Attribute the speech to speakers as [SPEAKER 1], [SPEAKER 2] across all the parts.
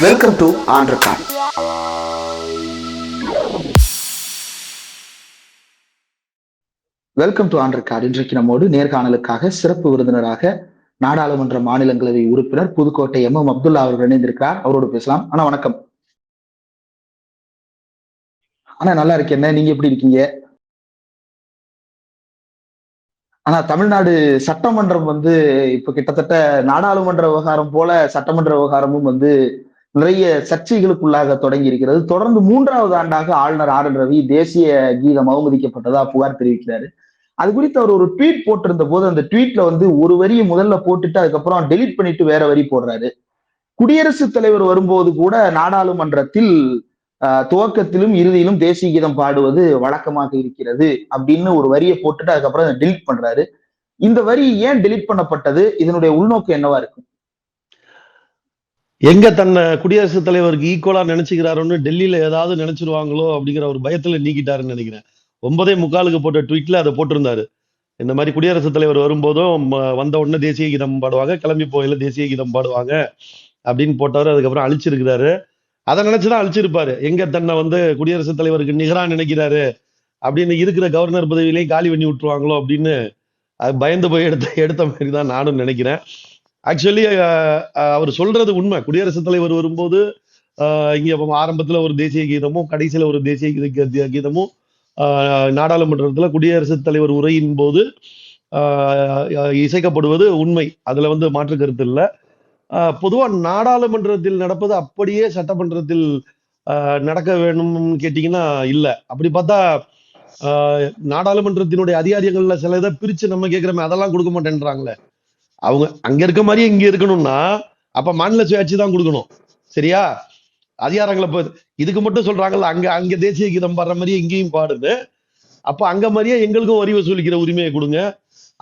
[SPEAKER 1] Welcome to on welcome to on record இன்றைக்கு நம்மோடு நேர்காணலுக்காக சிறப்பு விருந்தினராக நாடாளுமன்ற மாநிலங்களவை உறுப்பினர் புதுக்கோட்டை எம். எம். அப்துல்லா அவர்கள் இணைந்திருக்கிறார். அவரோடு பேசலாம். ஆனா வணக்கம். ஆனா நல்லா இருக்கேன். நீங்க எப்படி இருக்கீங்க? ஆனா தமிழ்நாடு சட்டமன்றம் வந்து இப்ப கிட்டத்தட்ட நாடாளுமன்ற விவகாரம் போல சட்டமன்ற விவகாரமும் வந்து நிறைய சர்ச்சைகளுக்குள்ளாக தொடங்கி இருக்கிறது. தொடர்ந்து மூன்றாவது ஆண்டாக ஆளுநர் ஆர் என் ரவி தேசிய கீதம் அவமதிக்கப்பட்டதா புகார் தெரிவிக்கிறாரு. அது குறித்து அவர் ஒரு ட்வீட் போட்டிருந்த போது அந்த ட்வீட்ல வந்து ஒரு வரியை முதல்ல போட்டுட்டு அதுக்கப்புறம் டெலிட் பண்ணிட்டு வேற வரி போடுறாரு. குடியரசுத் தலைவர் வரும்போது கூட நாடாளுமன்றத்தில் ஆஹ், துவக்கத்திலும் இறுதியிலும் தேசிய கீதம் பாடுவது வழக்கமாக இருக்கிறது அப்படின்னு ஒரு வரியை போட்டுட்டு அதுக்கப்புறம் டெலிட் பண்றாரு. இந்த வரி ஏன் டெலீட் பண்ணப்பட்டது? இதனுடைய உள்நோக்கம் என்னவா இருக்கும்?
[SPEAKER 2] எங்க தன்னை குடியரசுத் தலைவருக்கு ஈக்குவலா நினைச்சுக்கிறாருன்னு டெல்லியில ஏதாவது நினைச்சிருவாங்களோ அப்படிங்கிற ஒரு பயத்துல நீக்கிட்டாருன்னு நினைக்கிறேன். ஒன்பதே முக்காலுக்கு போட்ட ட்வீட்ல அதை போட்டிருந்தாரு. இந்த மாதிரி குடியரசுத் தலைவர் வரும்போதும் வந்த உடனே தேசிய கீதம் பாடுவாங்க கிளம்பி போயில தேசிய கீதம் பாடுவாங்க அப்படின்னு போட்டவர் அதுக்கப்புறம் அழிச்சிருக்கிறாரு. அதை நினைச்சுதான் அழிச்சிருப்பாரு. எங்க தன்னை வந்து குடியரசுத் தலைவருக்கு நிகரா நினைக்கிறாரு அப்படின்னு இருக்கிற கவர்னர் பதவியிலையும் காலி பண்ணி விட்டுருவாங்களோ அப்படின்னு அது பயந்து போய் எடுத்த எடுத்த மாதிரி தான் நானும் நினைக்கிறேன். ஆக்சுவலி uh, uh, அவர் சொல்றது உண்மை. குடியரசுத் தலைவர் வரும்போது uh, இங்கே இங்க ஆரம்பத்துல ஒரு தேசிய கீதமும் கடைசியில ஒரு தேசிய கீத கீதமும் நாடாளுமன்றத்தில் நாடாளுமன்றத்துல குடியரசுத் தலைவர் உரையின் போது இசைக்கப்படுவது உண்மை. அதுல வந்து மாற்று கருத்து இல்லை. பொதுவா நாடாளுமன்றத்தில் நடப்பது அப்படியே சட்டமன்றத்தில் நடக்க வேணும்னு கேட்டீங்கன்னா இல்ல. அப்படி பார்த்தா நாடாளுமன்றத்தினுடைய அதிகாரிகள்ல சில இதை பிரிச்சு நம்ம கேட்கிறோமே அதெல்லாம் கொடுக்க மாட்டேன்றாங்களே. அவங்க அங்க இருக்க மாதிரியே இங்க இருக்கணும்னா அப்ப மாநில சுயாட்சி தான் கொடுக்கணும். சரியா? அதிகாரங்களை இதுக்கு மட்டும் சொல்றாங்கல்ல அங்க அங்க தேசிய கீதம் பாடுற மாதிரியே இங்கேயும் பாடுது. அப்ப அங்க மாதிரியே எங்களுக்கும் வரி வசூலிக்கிற உரிமையை கொடுங்க.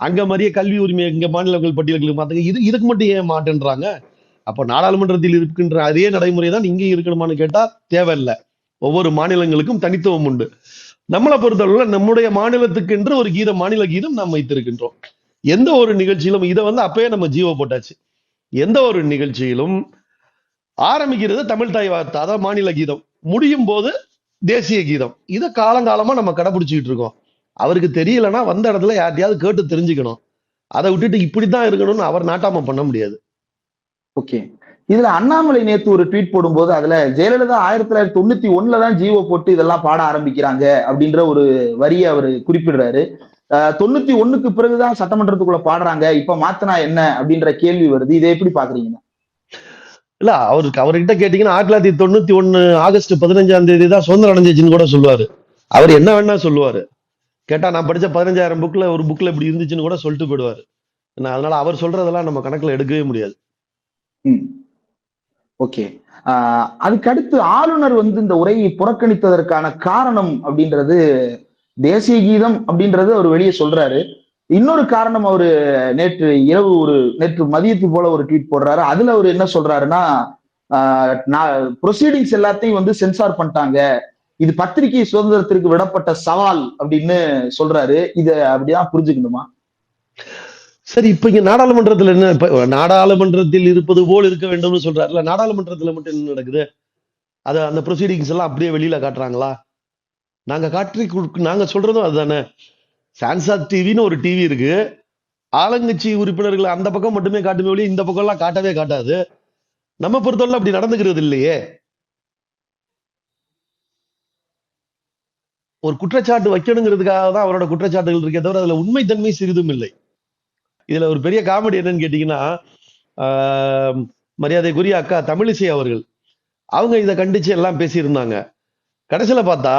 [SPEAKER 2] அங்க மாதிரியே கல்வி உரிமை இங்க மாநிலங்கள் பட்டியல்களுக்கு மாத்துங்க. இது இதுக்கு மட்டும் ஏன் மாட்டேன்றாங்க? அப்ப நாடாளுமன்றத்தில் இருக்கின்ற அதே நடைமுறை தான் இங்கே இருக்கணுமான்னு கேட்டா தேவையில்லை. ஒவ்வொரு மாநிலங்களுக்கும் தனித்துவம் உண்டு. நம்மளை பொறுத்தளவுல நம்முடைய மாநிலத்துக்கென்று ஒரு கீதம் மாநில கீதம் நாம் வைத்திருக்கின்றோம். எந்த ஒரு நிகழ்ச்சியிலும் இதை வந்து அப்பயே நம்ம ஜீவ போட்டாச்சு. எந்த ஒரு நிகழ்ச்சியிலும் ஆரம்பிக்கிறது தமிழ் தாய் வார்த்தை அதாவது மாநில கீதம். முடியும் போது தேசிய கீதம். இதை காலங்காலமா நம்ம கடைபிடிச்சிக்கிட்டு இருக்கோம். அவருக்கு தெரியலன்னா வந்த இடத்துல யார்ட்டையாவது கேட்டு தெரிஞ்சுக்கணும். அதை விட்டுட்டு இப்படித்தான் இருக்கணும்னு அவர் நாட்டாம பண்ண முடியாது.
[SPEAKER 1] ஓகே. இதுல அண்ணாமலை நேத்து ஒரு ட்வீட் போடும்போது அதுல ஜெயலலிதா ஆயிரத்தி தொள்ளாயிரத்தி தொண்ணூத்தி ஒண்ணுல தான் ஜீவோ போட்டு இதெல்லாம் பாட ஆரம்பிக்கிறாங்க அப்படின்ற ஒரு வரியை அவர் குறிப்பிடுறாரு. தொண்ணூத்தி ஒண்ணுக்கு பிறகுதான் சட்டமன்றத்துக்குள்ள பாடுறாங்க. இப்ப மாத்தினா என்ன அப்படின்ற கேள்வி வருது. இதை எப்படி பாக்குறீங்க?
[SPEAKER 2] இல்ல அவருக்கு அவர்கிட்ட கேட்டீங்கன்னா ஆயிரத்தி தொள்ளாயிரத்தி தொண்ணூத்தி ஒண்ணு ஆகஸ்ட் பதினஞ்சாம் தேதி தான் சுதந்திரம் அடைஞ்சிச்சுன்னு கூட சொல்லுவாரு. அவர் என்ன வேணா சொல்லுவாரு. கேட்டா நான் படிச்ச பதினஞ்சாயிரம் புக்ல ஒரு புக்ல இப்படி இருந்துச்சுன்னு கூட சொல்லிட்டு போயிடுவாரு. அதனால அவர் சொல்றதெல்லாம் நம்ம கணக்குல எடுக்கவே முடியாது.
[SPEAKER 1] ஓகே. ஆஹ் அதுக்கடுத்து ஆளுநர் வந்து இந்த உரையை புறக்கணித்ததற்கான காரணம் அப்படின்றது தேசிய கீதம் அப்படின்றது அவர் வெளியே சொல்றாரு. இன்னொரு காரணம் அவரு நேற்று இரவு ஒரு நேற்று மதியத்து போல ஒரு ட்வீட் போடுறாரு. அதுல அவர் என்ன சொல்றாருன்னா ப்ரொசீடிங்ஸ் எல்லாத்தையும் வந்து சென்சார் பண்ணிட்டாங்க. இது பத்திரிகை சுதந்திரத்திற்கு விடப்பட்ட சவால் அப்படின்னு சொல்றாரு. இத அப்படிதான் புரிஞ்சுக்கணுமா?
[SPEAKER 2] சரி இப்ப இங்க நாடாளுமன்றத்துல என்ன இப்ப நாடாளுமன்றத்தில் இருப்பது போல் இருக்க வேண்டும்னு சொல்றாருல நாடாளுமன்றத்துல மட்டும் என்ன நடக்குது? அத அந்த ப்ரொசீடிங்ஸ் எல்லாம் அப்படியே வெளியில காட்டுறாங்களா? நாங்க காட்டி கொடுக்க- நாங்க சொல்றதும் அதுதானே. சான்சாத் டிவின்னு ஒரு டிவி இருக்கு. ஆளுங்கட்சி உறுப்பினர்கள் அந்த பக்கம் மட்டுமே காட்டுமே ஒழிய இந்த பக்கம் எல்லாம் காட்டவே காட்டாது. நம்ம பொறுத்தவரை அப்படி நடந்துக்கிறது இல்லையே. ஒரு குற்றச்சாட்டு வைக்கணுங்கிறதுக்காக தான் அவரோட குற்றச்சாட்டுகள் இருக்கே தவிர அதுல உண்மைத்தன்மை சிறிதும் இல்லை. இதுல ஒரு பெரிய காமெடி என்னன்னு கேட்டீங்கன்னா ஆஹ், மரியாதைக்குரிய அக்கா தமிழிசை அவர்கள். அவங்க இதை கண்டிச்சு எல்லாம் பேசியிருந்தாங்க. கடைசியில பார்த்தா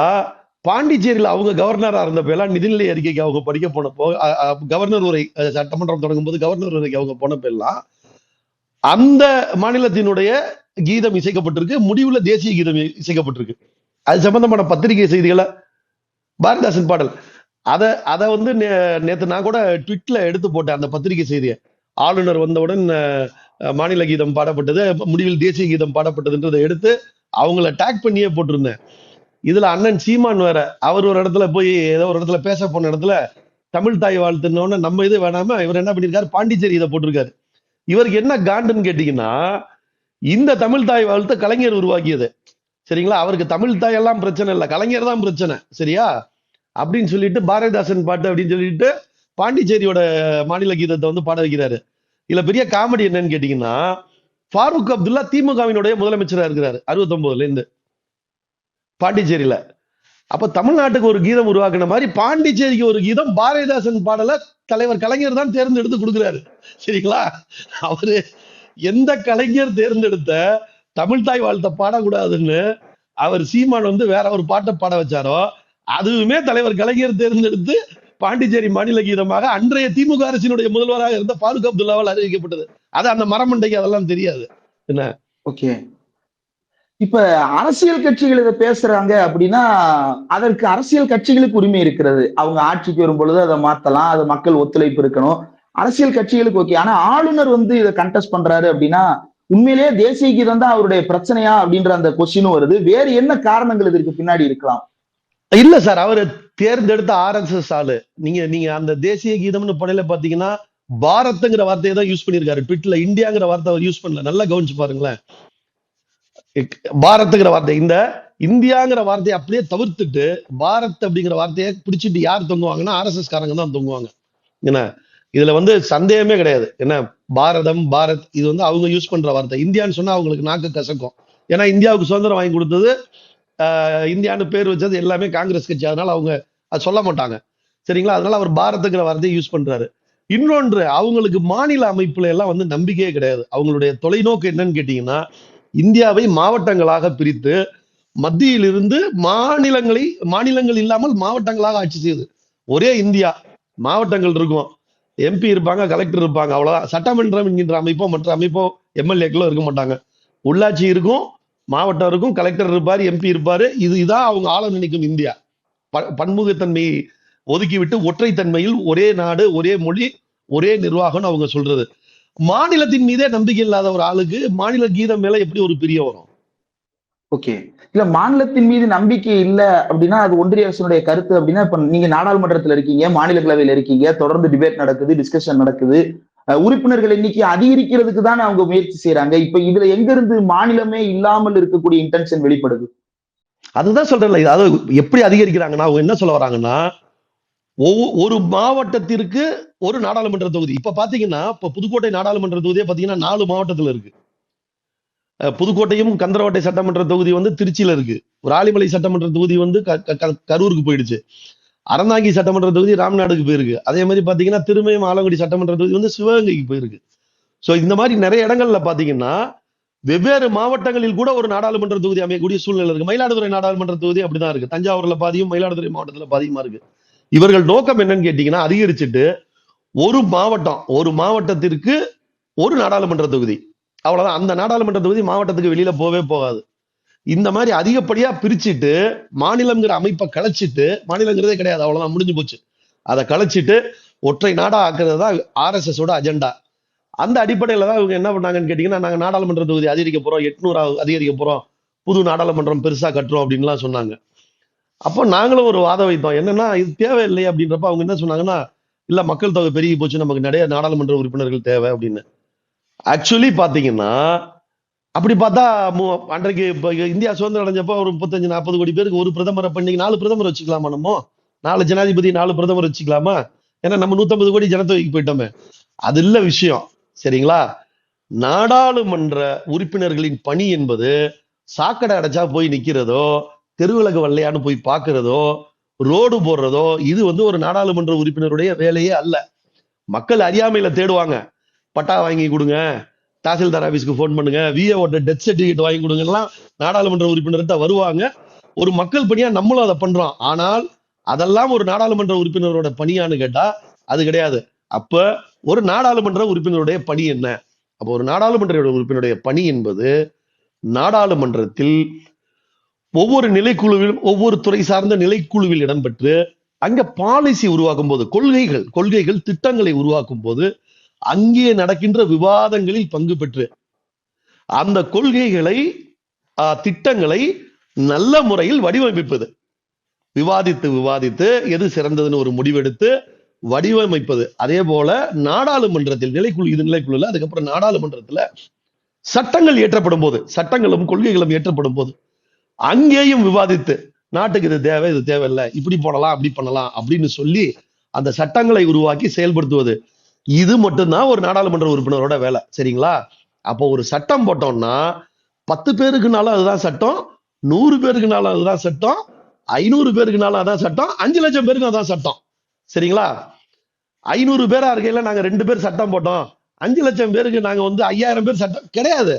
[SPEAKER 2] பாண்டிச்சேரியில் அவங்க கவர்னரா இருந்தப்ப எல்லாம் நிதிநிலை அறிக்கைக்கு அவங்க படிக்க போனப்போ அ- கவர்னர் உரை சட்டமன்றம் தொடங்கும் போது கவர்னர் உரைக்கு அவங்க போனப்ப எல்லாம் அந்த மாநிலத்தினுடைய கீதம் இசைக்கப்பட்டிருக்கு முடிவுல தேசிய கீதம் இசைக்கப்பட்டிருக்கு. அது சம்பந்தமான பத்திரிகை செய்திகளை பாரதிதாசன் பாடல். அத அத வந்து நே- நேத்து நான் கூட ட்விட்ல எடுத்து போட்டேன் அந்த பத்திரிகை செய்தியை. ஆளுநர் வந்தவுடன் மாநில கீதம் பாடப்பட்டது முடிவில் தேசிய கீதம் பாடப்பட்டதுன்றதை எடுத்து அவங்கள டேக் பண்ணியே போட்டிருந்தேன். இதுல அண்ணன் சீமான் வேற. அவர் ஒரு இடத்துல போய் ஏதோ ஒரு இடத்துல பேச போன இடத்துல தமிழ் தாய் வாழ்த்துனோன்னு நம்ம இது வேணாம இவர் என்ன பண்ணிருக்காரு? பாண்டிச்சேரி இதை போட்டிருக்காரு. இவருக்கு என்ன காண்டுன்னு கேட்டீங்கன்னா இந்த தமிழ் தாய் வாழ்த்து கலைஞர் உருவாக்கியது. சரிங்களா? அவருக்கு தமிழ் தாய் எல்லாம் பிரச்சனை இல்லை. கலைஞர் தான் பிரச்சனை. சரியா? அப்படின்னு சொல்லிட்டு பாரதிதாசன் பாட்டு அப்படின்னு சொல்லிட்டு பாண்டிச்சேரியோட மாநில கீதத்தை வந்து பாட வைக்கிறாரு. இதுல பெரிய காமெடி என்னன்னு கேட்டீங்கன்னா ஃபாரூக் அப்துல்லா திமுகவினுடைய முதலமைச்சரா இருக்கிறாரு. அறுபத்தொன்பதுல இருந்து. பாண்டிச்சேரியில. அப்ப தமிழ்நாட்டுக்கு ஒரு கீதம் உருவாக்குன மாதிரி பாண்டிச்சேரிக்கு ஒரு கீதம் பாரதிதாசன் பாடல தலைவர் கலைஞர் தான் தேர்ந்தெடுத்து கொடுக்குறாரு. சரிங்களா? அவரு எந்த கலைஞர் தேர்ந்தெடுத்த தமிழ் தாய் வாழ்த்த பாடக்கூடாதுன்னு அவர் சீமான் வந்து வேற ஒரு பாட்டை பாட வச்சாரோ அதுவுமே தலைவர் கலைஞர் தேர்ந்தெடுத்து பாண்டிச்சேரி மாநில கீதமாக அன்றைய திமுக அரசினுடைய முதல்வராக இருந்த பாருக் அப்துல்லாவால் அறிவிக்கப்பட்டது. அது அந்த மரமண்டைக்கு அதெல்லாம் தெரியாது. என்ன?
[SPEAKER 1] ஓகே. இப்ப அரசியல் கட்சிகள் இதை பேசுறாங்க அப்படின்னா அதற்கு அரசியல் கட்சிகளுக்கு உரிமை இருக்கிறது. அவங்க ஆட்சிக்கு வரும் பொழுது அதை மாத்தலாம் அது மக்கள் ஒத்துழைப்பு இருக்கணும். அரசியல் கட்சிகளுக்கு ஓகே. ஆனா ஆளுநர் வந்து இதை கண்டெஸ்ட் பண்றாரு அப்படின்னா உண்மையிலேயே தேசிய கீதம் தான் அவருடைய பிரச்சனையா அப்படின்ற அந்த கொஸ்டினும் வருது. வேறு என்ன காரணங்கள் இதற்கு பின்னாடி இருக்கலாம்?
[SPEAKER 2] இல்ல சார் அவர் தேர்ந்தெடுத்த ஆர்எஸ்எஸ் ஆளு. நீங்க நீங்க அந்த தேசிய கீதம்னு படையில பாத்தீங்கன்னா பாரத்ங்கிற வார்த்தையை தான் யூஸ் பண்ணிருக்காரு ட்விட்டர்ல இந்தியாங்கிற வார்த்தை அவர் யூஸ் பண்ணல. நல்லா கவனிச்சு பாருங்களேன். பாரத்துங்கிற வார்த்தை இந்த இந்தியாங்கிற வார்த்தையை அப்படியே தவிர்த்துட்டு பாரத் அப்படிங்கிற வார்த்தையை பிடிச்சிட்டு யார் தொங்குவாங்கன்னா ஆர்எஸ்எஸ் காரங்க தான் தொங்குவாங்க. என்ன? இதுல வந்து சந்தேகமே கிடையாது. என்ன? பாரதம் பாரத் இது வந்து அவங்க யூஸ் பண்ற வார்த்தை. இந்தியான்னு சொன்னா அவங்களுக்கு நாக்கு கசக்கும். ஏன்னா இந்தியாவுக்கு சுதந்திரம் வாங்கி கொடுத்தது ஆஹ், இந்தியான்னு பேர் வச்சது எல்லாமே காங்கிரஸ் கட்சி. அதனால அவங்க அது சொல்ல மாட்டாங்க. சரிங்களா? அதனால அவர் பாரத்துங்கிற வார்த்தையை யூஸ் பண்றாரு. இன்னொன்று அவங்களுக்கு மாநில அமைப்புல எல்லாம் வந்து நம்பிக்கையே கிடையாது. அவங்களுடைய தொலைநோக்கு என்னன்னு கேட்டீங்கன்னா இந்தியாவை மாவட்டங்களாக பிரித்து மத்தியிலிருந்து மாநிலங்களை மாநிலங்கள் இல்லாமல் மாவட்டங்களாக ஆட்சி செய்யுது ஒரே இந்தியா மாவட்டங்கள் இருக்கும். எம்பி இருப்பாங்க கலெக்டர் இருப்பாங்க அவ்வளவுதான். சட்டமன்றம் என்கின்ற அமைப்போ மற்ற அமைப்போ எம்எல்ஏக்களோ இருக்க மாட்டாங்க. உள்ளாட்சி இருக்கும் மாவட்டம் இருக்கும் கலெக்டர் இருப்பார் எம்பி இருப்பாரு. இது இதான் அவங்க ஆள நினைக்கும் இந்தியா. ப- பன்முகத்தன்மையை ஒதுக்கிவிட்டு ஒற்றைத்தன்மையில் ஒரே நாடு ஒரே மொழி ஒரே நிர்வாகம்னு அவங்க சொல்றது. மாநிலத்தின் மீதே நம்பிக்கை இல்லாத ஒரு ஆளுக்கு மாநில கீதம் மேல எப்படி ஒரு பிரிய வரும்?
[SPEAKER 1] ஓகே. இல்ல மாநிலத்தின் மீது நம்பிக்கை இல்ல அப்படின்னா அது ஒன்றிய அரசினுடைய கருத்து அப்படின்னா இப்ப நீங்க நாடாளுமன்றத்துல இருக்கீங்க மாநிலங்களவையில இருக்கீங்க தொடர்ந்து டிபேட் நடக்குது டிஸ்கஷன் நடக்குது. உறுப்பினர்கள் எண்ணிக்கை அதிகரிக்கிறதுக்கு தான் அவங்க முயற்சி செய்யறாங்க இப்ப இதுல எங்க இருந்து மாநிலமே இல்லாமல் இருக்கக்கூடிய இன்டென்ஷன் வெளிப்படுது?
[SPEAKER 2] அதுதான் சொல்றேன்ல இது அதாவது எப்படி அதிகரிக்கிறாங்கன்னா அவங்க என்ன சொல்ல வராங்கன்னா ஒரு மாவட்டத்திற்கு ஒரு நாடாளுமன்ற தொகுதி. இப்ப பாத்தீங்கன்னா இப்ப புதுக்கோட்டை நாடாளுமன்ற தொகுதியே பாத்தீங்கன்னா நாலு மாவட்டத்துல இருக்கு. புதுக்கோட்டையும் கந்தரவாட்டை சட்டமன்ற தொகுதி வந்து திருச்சியில இருக்கு. ராலிமலை சட்டமன்ற தொகுதி வந்து க- க- கரூருக்கு போயிடுச்சு. அறந்தாங்கி சட்டமன்ற தொகுதி ராம்நாடுக்கு போயிருக்கு. அதே மாதிரி பாத்தீங்கன்னா திருமயம் ஆலங்குடி சட்டமன்ற தொகுதி வந்து சிவகங்கைக்கு போயிருக்கு. சோ இந்த மாதிரி நிறைய இடங்கள்ல பாத்தீங்கன்னா வெவ்வேறு மாவட்டங்களில் கூட ஒரு நாடாளுமன்ற தொகுதி அமையக்கூடிய சூழ்நிலை இருக்கு. மயிலாடுதுறை நாடாளுமன்ற தொகுதி அப்படிதான் இருக்கு. தஞ்சாவூர்ல பாதியும் மயிலாடுதுறை மாவட்டத்துல பாதியுமா இருக்கு. இவர்கள் நோக்கம் என்னன்னு கேட்டீங்கன்னா அதிகரிச்சுட்டு ஒரு மாவட்டம் ஒரு மாவட்டத்திற்கு ஒரு நாடாளுமன்ற தொகுதி. அவ்வளவுதான். அந்த நாடாளுமன்ற தொகுதி மாவட்டத்துக்கு வெளியில போவே போகாது. இந்த மாதிரி அதிகப்படியா பிரிச்சுட்டு மாநிலங்கிற அமைப்பை கலைச்சிட்டு மாநிலங்கிறதே கிடையாது. அவ்வளவுதான். முடிஞ்சு போச்சு. அதை கலைச்சிட்டு ஒற்றை நாடா ஆக்குறது தான் ஆர்எஸ்எஸ் ஓட அஜெண்டா அந்த அடிப்படையில தான் இவங்க என்ன பண்ணாங்கன்னு கேட்டீங்கன்னா நாங்க நாடாளுமன்ற தொகுதி அதிகரிக்க போறோம் எட்நூறு அதிகரிக்க போறோம் புது நாடாளுமன்றம் பெருசா கட்டுறோம் அப்படின்லாம் சொன்னாங்க. அப்போ நாங்களும் ஒரு வாதம் வைத்தோம். என்னன்னா இது தேவையில்லை அப்படின்றப்ப அவங்க என்ன சொன்னாங்கன்னா இல்லை மக்கள் தொகை பெருகி போச்சு. நமக்கு நிறைய நாடாளுமன்ற உறுப்பினர்கள் தேவை அப்படின்னு. ஆக்சுவலி பார்த்தீங்கன்னா அப்படி பார்த்தா அன்றைக்கு இப்போ இந்தியா சுதந்திரம் அடைஞ்சப்போ ஒரு முப்பத்தஞ்சு நாற்பது கோடி பேருக்கு ஒரு பிரதமரை பண்ணி நாலு பிரதமர் வச்சுக்கலாமா நம்ம? நாலு ஜனாதிபதி நாலு பிரதமர் வச்சுக்கலாமா? ஏன்னா நம்ம நூத்தம்பது கோடி ஜனத்தொகைக்கு போயிட்டோமே. அது இல்லை விஷயம். சரிங்களா? நாடாளுமன்ற உறுப்பினர்களின் பணி என்பது சாக்கடை அடைச்சா போய் நிற்கிறதோ தெருவிளக்கு வரலையான்னு போய் பார்க்கறதோ ரோடு போடுறதோ இது வந்து ஒரு நாடாளுமன்ற உறுப்பினருடைய வேலையே அல்ல. மக்கள் அறியாமையில தேடுவாங்க. பட்டா வாங்கி கொடுங்க தாசில்தார் ஆபீஸ்க்கு ஃபோன் பண்ணுங்க விஏஓட டெத் சர்டிபிகேட் வாங்கி கொடுங்கலாம் நாடாளுமன்ற உறுப்பினர்கிட்ட வருவாங்க. ஒரு மக்கள் பணியா நம்மளும் அதை பண்றோம். ஆனால் அதெல்லாம் ஒரு நாடாளுமன்ற உறுப்பினரோட பணியான்னு கேட்டா அது கிடையாது. அப்ப ஒரு நாடாளுமன்ற உறுப்பினருடைய பணி என்ன? அப்போ ஒரு நாடாளுமன்ற உறுப்பினருடைய பணி என்பது நாடாளுமன்றத்தில் ஒவ்வொரு நிலைக்குழுவிலும் ஒவ்வொரு துறை சார்ந்த நிலைக்குழுவில் இடம்பெற்று அங்க பாலிசி உருவாக்கும் போது கொள்கைகள் கொள்கைகள் திட்டங்களை உருவாக்கும் போது அங்கே நடக்கின்ற விவாதங்களில் பங்கு பெற்று அந்த கொள்கைகளை ஆஹ், திட்டங்களை நல்ல முறையில் வடிவமைப்பது. விவாதித்து விவாதித்து எது சிறந்ததுன்னு ஒரு முடிவெடுத்து வடிவமைப்பது. அதே போல நாடாளுமன்றத்தில் நிலைக்குழு இது நிலைக்குழுல அதுக்கப்புறம் நாடாளுமன்றத்துல சட்டங்கள் இயற்றப்படும் போது சட்டங்களும் கொள்கைகளும் இயற்றப்படும் போது அங்கேயும் விவாதித்து நாட்டுக்கு இது தேவை இது தேவையில்லை இப்படி போடலாம் அப்படி பண்ணலாம் அப்படின்னு சொல்லி அந்த சட்டங்களை உருவாக்கி செயல்படுத்துவது. இது மட்டும்தான் ஒரு நாடாளுமன்ற உறுப்பினரோட வேலை சரிங்களா? அப்போ ஒரு சட்டம் போட்டோம்னா பத்து பேருக்குனாலும் அதுதான் சட்டம் நூறு பேருக்குனாலும் அதுதான் சட்டம் ஐநூறு பேருக்குனாலும் அதான் சட்டம் அஞ்சு லட்சம் பேருக்கு அதான் சட்டம் சரிங்களா? ஐநூறு பேரா இருக்கையில நாங்க ரெண்டு பேர் சட்டம் போட்டோம் அஞ்சு லட்சம் பேருக்கு நாங்க வந்து ஐயாயிரம் பேர் சட்டம் கிடையாது.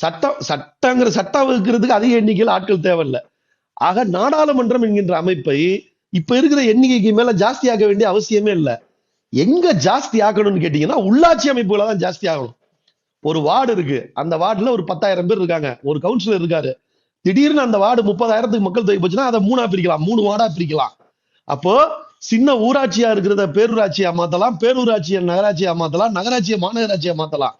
[SPEAKER 2] சட்டம் சட்டங்கிற சட்டம் வகுக்கிறதுக்கு அதிக எண்ணிக்கையில் ஆட்கள் தேவையில்லை. ஆக நாடாளுமன்றம் என்கின்ற அமைப்பை இப்ப இருக்கிற எண்ணிக்கைக்கு மேல ஜாஸ்தி ஆக்க வேண்டிய அவசியமே இல்லை. எங்க ஜாஸ்தி ஆக்கணும்னு கேட்டீங்கன்னா உள்ளாட்சி அமைப்புகளை தான் ஜாஸ்தி ஆகணும். ஒரு வார்டு இருக்கு. அந்த வார்டுல ஒரு பத்தாயிரம் பேர் இருக்காங்க. ஒரு கவுன்சிலர் இருக்காரு. திடீர்னு அந்த வார்டு முப்பதாயிரத்துக்கு மக்கள் தொகை போச்சுன்னா அதை மூணா பிரிக்கலாம். மூணு வார்டா பிரிக்கலாம். அப்போ சின்ன ஊராட்சியா இருக்கிறத பேரூராட்சியா மாத்தலாம். பேரூராட்சியை நகராட்சியா மாத்தலாம். நகராட்சியை மாநகராட்சியா மாத்தலாம்.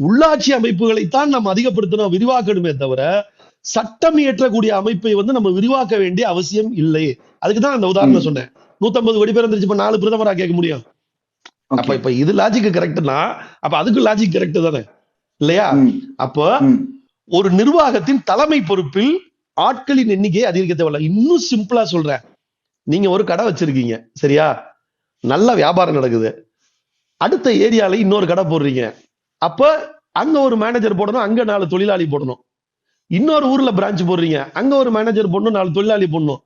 [SPEAKER 2] உள்ளாட்சி அமைப்புகளைத்தான் நம்ம அதிகப்படுத்தணும் விரிவாக்கணுமே தவிர சட்டம் இயற்றக்கூடிய அமைப்பை வந்து நம்ம விரிவாக்க வேண்டிய அவசியம் இல்லை அதுக்கு தான் அந்த உதாரணம் சொன்னேன். நூத்தம்பது கோடி பேர் இருந்துச்சு இப்ப நாலு பிரதமரா கேட்க முடியும்? அப்ப. இப்ப இது லாஜிக் கரெக்ட்னா அப்ப அதுக்கு லாஜிக் கரெக்ட் தானே? இல்லையா? அப்போ ஒரு நிர்வாகத்தின் தலைமை பொறுப்பில் ஆட்களின் எண்ணிக்கையை அதிகரிக்க தேவையில்ல. இன்னும் சிம்பிளா சொல்றேன். நீங்க ஒரு கடை வச்சிருக்கீங்க சரியா? நல்ல வியாபாரம் நடக்குது. அடுத்த ஏரியால இன்னொரு கடை போடுறீங்க. அப்ப அங்க ஒரு மேனேஜர் போடணும் அங்க நாலு தொழிலாளி போடணும். இன்னொரு ஊர்ல பிரான்ச் போடுறீங்க அங்க ஒரு மேனேஜர் போடணும் நாலு தொழிலாளி போடணும்.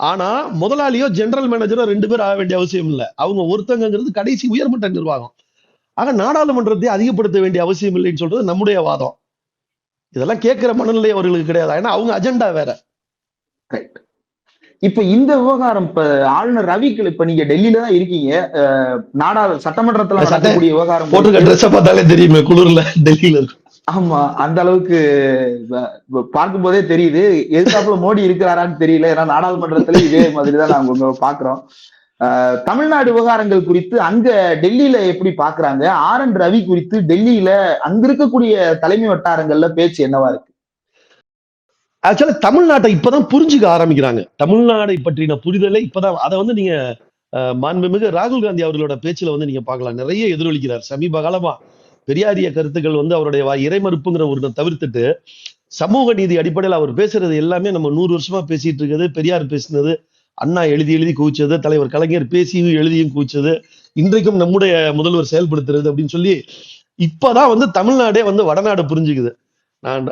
[SPEAKER 2] ஆனா முதலாளியோ ஜெனரல் மேனேஜரோ ரெண்டு பேர் ஆக வேண்டிய அவசியம் இல்லை. அவங்க ஒருத்தங்கிறது கடைசி உயர்மட்ட நிர்வாகம். ஆக நாடாளுமன்றத்தை அதிகப்படுத்த வேண்டிய அவசியம் இல்லைன்னு சொல்றது நம்முடைய வாதம். இதெல்லாம் கேட்கிற மனநிலை அவர்களுக்கு கிடையாது. ஏன்னா அவங்க அஜெண்டா வேற.
[SPEAKER 1] ரைட் இப்ப இந்த விவகாரம் இப்ப ஆளுநர் ரவிக்கு இப்ப நீங்க டெல்லியில தான் இருக்கீங்க. நாடாளு சட்டமன்றத்துல
[SPEAKER 2] சட்ட-
[SPEAKER 1] நடக்கக்கூடிய விவகாரம்
[SPEAKER 2] போட்டிருக்க ட்ரெஸ்ஸை பார்த்தாலே தெரியுமே குளிர்ல டெல்லியில
[SPEAKER 1] ஆமா அந்த அளவுக்கு வ- பார்க்கும்போதே தெரியுது. எதுக்காப்புல மோடி இருக்கிறாரான்னு தெரியல. ஏன்னா நாடாளுமன்றத்துல இதே மாதிரிதான் நாங்க உங்க பாக்குறோம் தமிழ்நாடு விவகாரங்கள் குறித்து அங்க டெல்லியில எப்படி பாக்குறாங்க ஆர் என் ரவி குறித்து டெல்லியில அங்க இருக்கக்கூடிய தலைமை வட்டாரங்கள்ல பேச்சு என்னவா இருக்கு?
[SPEAKER 2] ஆக்சுவலா தமிழ்நாட்டை இப்பதான் புரிஞ்சுக்க ஆரம்பிக்கிறாங்க. தமிழ்நாடை பற்றின புரிதலை இப்பதான் அதை வந்து நீங்க அஹ், மாண்புமிகு ராகுல் காந்தி அவர்களோட பேச்சுல வந்து நீங்க பார்க்கலாம். நிறைய எதிரொலிக்கிறார். சமீப காலமா பெரியாரிய கருத்துக்கள் வந்து அவருடைய வா- இறைமறுப்புங்கிற ஒரு தவிர்த்துட்டு சமூக நீதி அடிப்படையில் அவர் பேசுறது எல்லாமே நம்ம நூறு வருஷமா பேசிட்டு இருக்கிறது பெரியார் பேசினது அண்ணா எழுதி எழுதி குவிச்சது தலைவர் கலைஞர் பேசியும் எழுதியும் குவிச்சது இன்றைக்கும் நம்முடைய முதல்வர் செயல்படுத்துறது அப்படின்னு சொல்லி இப்பதான் வந்து தமிழ்நாடே வந்து வடநாடு புரிஞ்சுக்குது. நான்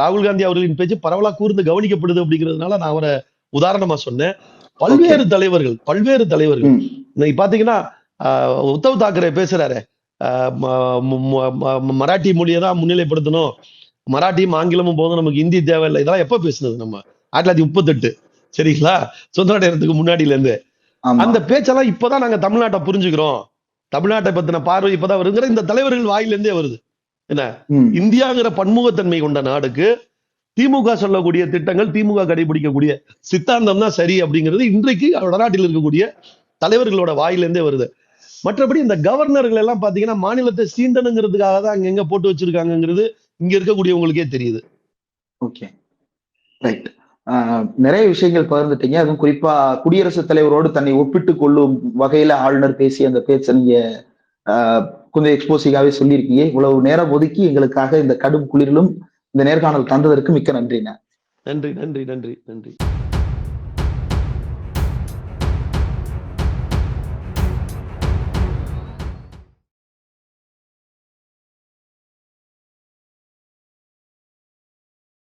[SPEAKER 2] ராகுல் காந்தி அவர்களின் பேச்சு பரவலா கூர்ந்து கவனிக்கப்படுது அப்படிங்கிறதுனால நான் அவரை உதாரணமா சொன்னேன். பல்வேறு தலைவர்கள் பல்வேறு தலைவர்கள். இன்னைக்கு பாத்தீங்கன்னா உத்தவ் தாக்கரே பேசுறாரு. மராட்டி மொழியை தான் முன்னிலைப்படுத்தணும். மராட்டியும் ஆங்கிலமும் போதும் நமக்கு ஹிந்தி தேவையில்லை. இதெல்லாம் எப்ப பேசுனது நம்ம? ஆயிரத்தி தொள்ளாயிரத்தி முப்பத்தெட்டு. சரிங்களா? சுதந்திர நேரத்துக்கு முன்னாடில இருந்து. அந்த பேச்செல்லாம் இப்பதான் நாங்க தமிழ்நாட்டை புரிஞ்சுக்கிறோம். தமிழ்நாட்டை பத்தின பார்வை இப்பதான் வருங்கிற இந்த தலைவர்கள் வாயிலிருந்தே வருது. என்ன? இந்தியாங்கிற பன்முகத்தன்மை கொண்ட நாடுக்கு திமுக சொல்லக்கூடிய திட்டங்கள் திமுக கடைபிடிக்கக்கூடிய சித்தாந்தம் தான் சரி அப்படிங்கிறது இன்றைக்கு வடநாட்டில் இருக்கக்கூடிய தலைவர்களோட வாயிலிருந்தே வருது. மற்றபடி இந்த கவர்னர்கள் எல்லாம் பாத்தீங்கன்னா மாநிலத்தை சீண்டனுங்கிறதுக்காக தான் அங்க எங்க போட்டு வச்சிருக்காங்கங்கிறது இங்க இருக்கக்கூடியவங்களுக்கே தெரியுது.
[SPEAKER 1] ஓகே. ரைட். நிறைய விஷயங்கள் பகிர்ந்துட்டீங்க. அதுவும் குறிப்பா குடியரசுத் தலைவரோடு தன்னை ஒப்பிட்டு கொள்ளும் வகையில ஆளுநர் பேசிய அந்த பேச்சை நீங்க கொஞ்சம் எக்ஸ்போசிக்காவே சொல்லியிருக்கீங்க இவ்வளவு நேரம் ஒதுக்கி எங்களுக்காக இந்த கடும் குளிரிலும் இந்த நேர்காணல் தந்ததற்கு மிக்க நன்றிண்ணா
[SPEAKER 2] நன்றி நன்றி நன்றி நன்றி.